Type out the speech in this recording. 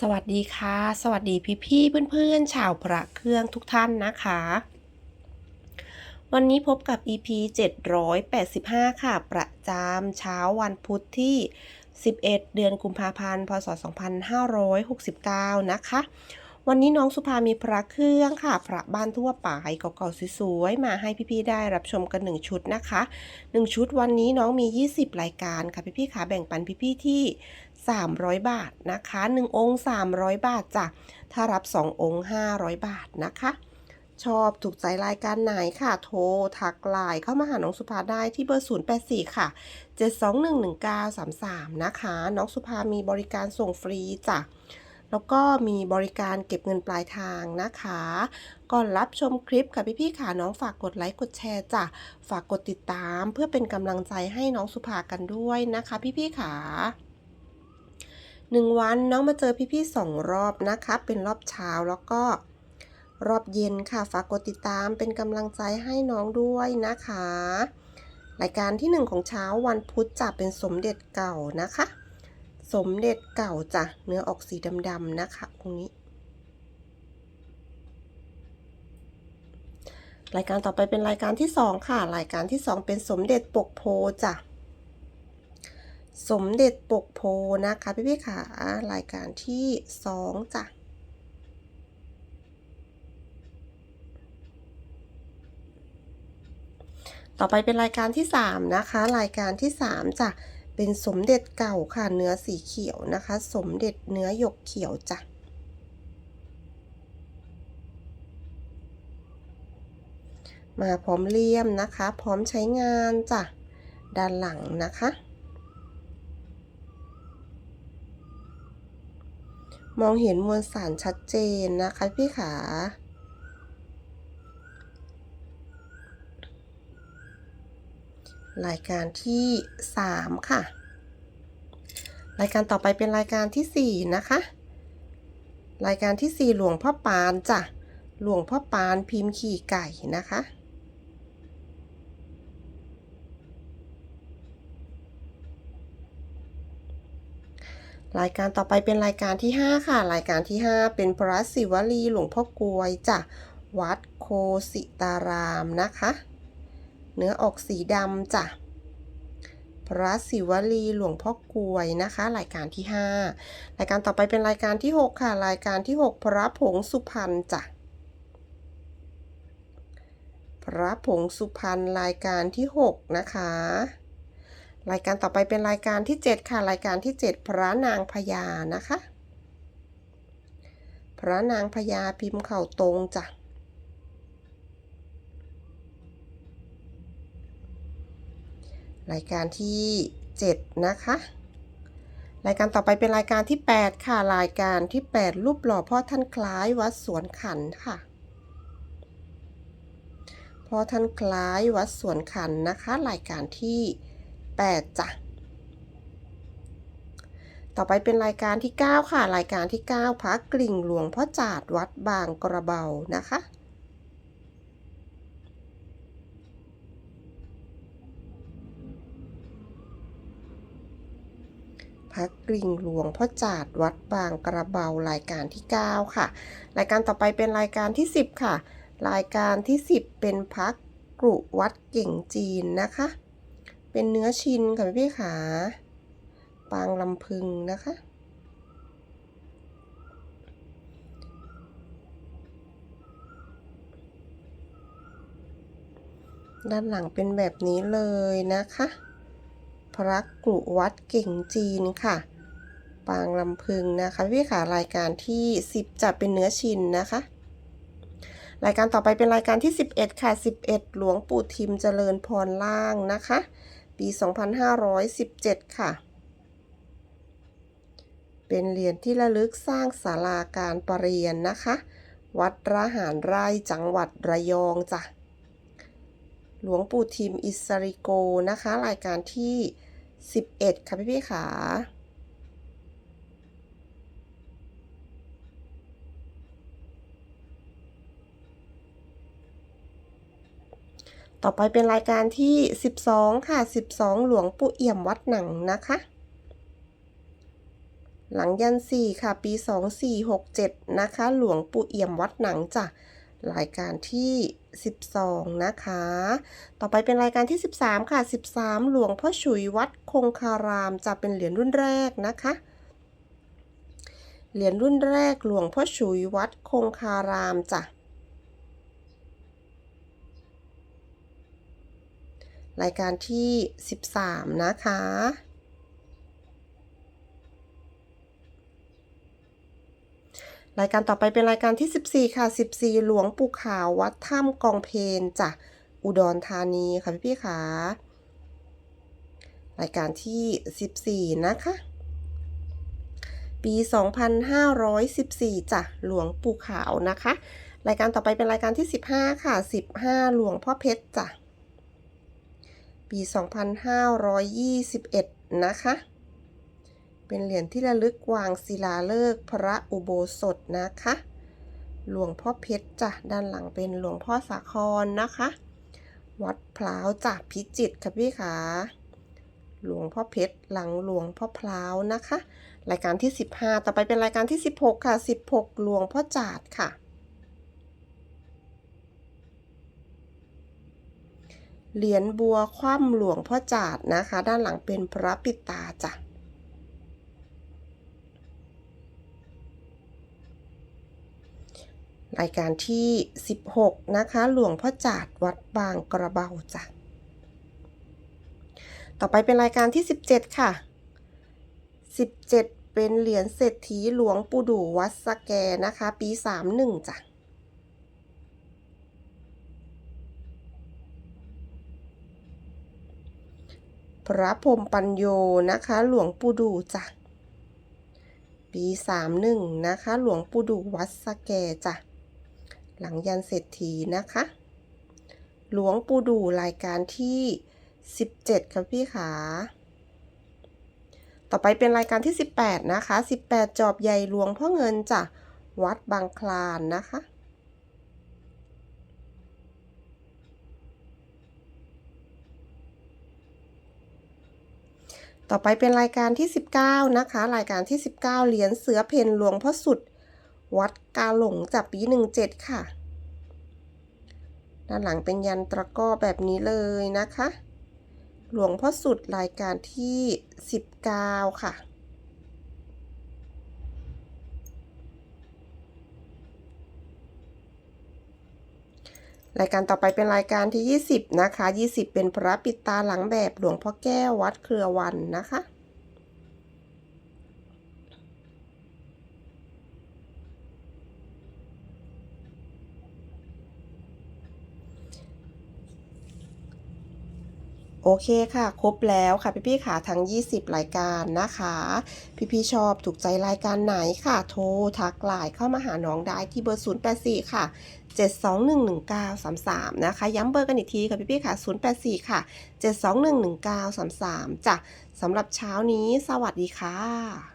สวัสดีค่ะ สวัสดีพี่พี่เพื่อนๆ ชาวพระเครื่องทุกท่านนะคะ วันนี้พบกับ EP 785 ค่ะ ประจำเช้าวันพุธที่ 11 เดือนกุมภาพันธ์ พศ 2569 นะคะ วันนี้น้องสุภามีพระเครื่องค่ะ พระบ้านทั่วไปเก่าๆสวยๆ มาให้พี่ๆ ได้รับชมกัน 1 ชุดนะคะ 1 ชุดวันนี้น้องมี 20 รายการค่ะพี่ๆขาแบ่งปันพี่ๆ ที่ 300 บาทนะคะ 1 องค์ 300 บาทจ้ะ ถ้ารับ 2 องค์ 500 บาทนะคะ ชอบถูกใจรายการไหนค่ะ โทร ทักไลน์เข้ามาหาน้องสุภาได้ที่เบอร์ 084 ค่ะ 7211933 นะคะ น้องสุภามีบริการส่งฟรีจ้ะแล้วก็มีบริการเก็บเงินปลายทางนะคะ ก่อนรับชมคลิปค่ะพี่ๆค่ะน้องฝากกดไลค์กดแชร์จ้ะ ฝากกดติดตามเพื่อเป็นกำลังใจให้น้องสุภากันด้วยนะคะ พี่ๆค่ะ หนึ่งวันน้องมาเจอพี่ๆสองรอบนะคะเป็นรอบเช้าแล้วก็รอบเย็นค่ะฝากกดติดตามเป็นกำลังใจให้น้องด้วยนะคะ รายการที่หนึ่งของเช้าวันพุธจะเป็นสมเด็จเก่านะคะ สมเด็จเก่าจ้ะเนื้อออกสีดำๆนะคะตรงนี้ รายการต่อไปเป็นรายการที่สองค่ะ รายการที่สองเป็นสมเด็จปกโพจ้ะ สมเด็จปกโพนะคะ พี่พี่ๆค่ะรายการที่สองจ้ะต่อไปเป็นรายการที่สามนะคะ รายการที่สามจ้ะเป็นสมเด็จเก่าค่ะเนื้อสีเขียวนะคะ สมเด็จเนื้อหยกเขียวจ้ะมาพร้อมเลี่ยมนะคะ พร้อมใช้งานจ้ะด้านหลังนะคะ มองเห็นมวลสารชัดเจนนะคะพี่ขา รายการที่ 3 ค่ะ รายการต่อไปเป็นรายการทีสี่4 นะคะ รายการทีสี่ 4 หลวงพ่อปานจ้ะ หลวงพ่อปานพิมพ์ขี่ไก่นะคะ รายการต่อไปเป็นรายการที่ 5 ค่ะ รายการที่ 5 เป็นพระศิวลีหลวงพ่อกลวยจ้ะวัดโคสิตารามนะคะ เนื้อออกสีดำจ้ะพระศิวลีหลวงพ่อกลวยนะคะ รายการที่ 5 รายการต่อไปเป็นรายการที่ 6 ค่ะ รายการที่ 6 พระผงสุพรรณจ้ะพระผงสุพรรณรายการที่ 6 นะคะ รายการต่อไปเป็นรายการที่ 7 ค่ะ รายการที่ 7 พระนางพญานะคะ พระนางพญาพิมพ์เข่าตรงจ้ะรายการที่ 7 นะคะ รายการต่อไปเป็นรายการที่ 8 ค่ะ รายการที่ 8 รูปหล่อพ่อท่านคล้ายวัดสวนขันค่ะ พ่อท่านคล้ายวัดสวนขันนะคะ รายการที่ 8จ้ะ ต่อไปเป็นรายการที่ 9 ค่ะ รายการที่ 9พระกริ่งหลวงพ่อจาดวัดบางกระเบานะคะพระกริ่งหลวงพ่อจาดวัดบางกระเบารายการที่ 9 ค่ะ รายการต่อไปเป็นรายการที่ 10 ค่ะ รายการที่ 10 เป็นพระกรุวัดเก่งจีนนะคะ เป็นเนื้อชินค่ะพี่ขา ปางลำพึงนะคะ ด้านหลังเป็นแบบนี้เลยนะคะ พระกรุวัดเก่งจีนค่ะ ปางลำพึงนะคะพี่ขารายการที่ 10 จะเป็นเนื้อชินนะคะรายการต่อไปเป็นรายการที่ 11 ค่ะ 11 หลวงปู่ทิมเจริญพรล่างนะคะ ปี 2517 ค่ะ เป็นเหรียญที่ระลึกสร้างศาลาการประเรียนนะคะ วัดระหารไร่จังหวัดระยองจ้ะ หลวงปู่ทิมอิสริโกนะคะ รายการที่ 11 ค่ะพี่พี่ๆขา ต่อไปเป็นรายการที่ 12 ค่ะ 12 หลวงปู่เอี่ยมวัดหนังนะคะ หลังยันสี่ค่ะ ปี 2467 นะคะ หลวงปู่เอี่ยมวัดหนังจ้ะรายการที่ 12 นะคะ ต่อไปเป็นรายการที่ 13 ค่ะ 13 หลวงพ่อฉุยวัดคงคารามจะเป็นเหรียญรุ่นแรกนะคะ เหรียญรุ่นแรกหลวงพ่อฉุยวัดคงคารามจ้ะ รายการที่ 13 นะคะ รายการต่อไปเป็นรายการที่ 14 ค่ะ 14 หลวงปู่ขาววัดถ้ำกองเพนจ้ะอุดรธานีค่ะพี่พี่ๆค่ะรายการที่ 14 นะคะ ปี 2514จ้ะหลวงปู่ขาวนะคะ รายการต่อไปเป็นรายการที่ 15 ค่ะ 15 หลวงพ่อเพชรจ้ะ 2521 นะคะ เป็นเหรียญที่ระลึกวางศิลาฤกษ์พระอุโบสถนะคะ หลวงพ่อเพชรจ้ะด้านหลังเป็นหลวงพ่อสาครนะคะ วัดพร้าวจ้ะพิจิตรค่ะพี่ขาหลวงพ่อเพชรหลังหลวงพ่อพร้าวนะคะ รายการที่ 15 ต่อไปเป็นรายการที่ 16 ค่ะ 16 หลวงพ่อจาดค่ะ เหรียญบัวคว่ำหลวงพ่อจาดนะคะ ด้านหลังเป็นพระปิตาจ้ะรายการที่ 16 นะคะ หลวงพ่อจาดวัดบางกระเบาจ้ะ ต่อไปเป็นรายการที่ 17 ค่ะ 17 เป็นเหรียญเศรษฐีหลวงปู่ดูวัดสแกนะคะ ปี 31 จ้ะ พระพรมปัญโยนะคะ หลวงปู่ดูจ้ะ ปี31นะคะ หลวงปู่ดูวัดสแกจ้ะ หลังยันเศรษฐีนะคะ หลวงปู่ดูรายการที่17ครับพี่ขาต่อไปเป็นรายการที่18นะคะ18จอบใหญ่หลวงพ่อเงินจ้ะ วัดบางคลานนะคะ ต่อไปเป็นรายการที่ 19 นะคะ รายการที่ 19 เหรียญเสือเพนหลวงพ่อสุด วัดกาหลงจากปี 17 ค่ะ ด้านหลังเป็นยันตะก้อแบบนี้เลยนะคะ หลวงพ่อสุดรายการที่ 19 ค่ะ รายการต่อไปเป็นรายการที่ 20 นะคะ 20 เป็นพระปิดตาหลังแบบหลวงพ่อแก้ววัดเครือวันนะคะ โอเคค่ะ ครบแล้วค่ะพี่ๆค่ะทั้ง 20 รายการนะคะ พี่ๆชอบถูกใจรายการไหนค่ะ โทรทักไลน์เข้ามาหาน้องได้ที่เบอร์ 084 ค่ะ 7211933 นะคะ ย้ำเบอร์กันอีกทีค่ะพี่พี่ค่ะ 084 ค่ะ 7211933จ้ะสำหรับเช้านี้ สวัสดีค่ะ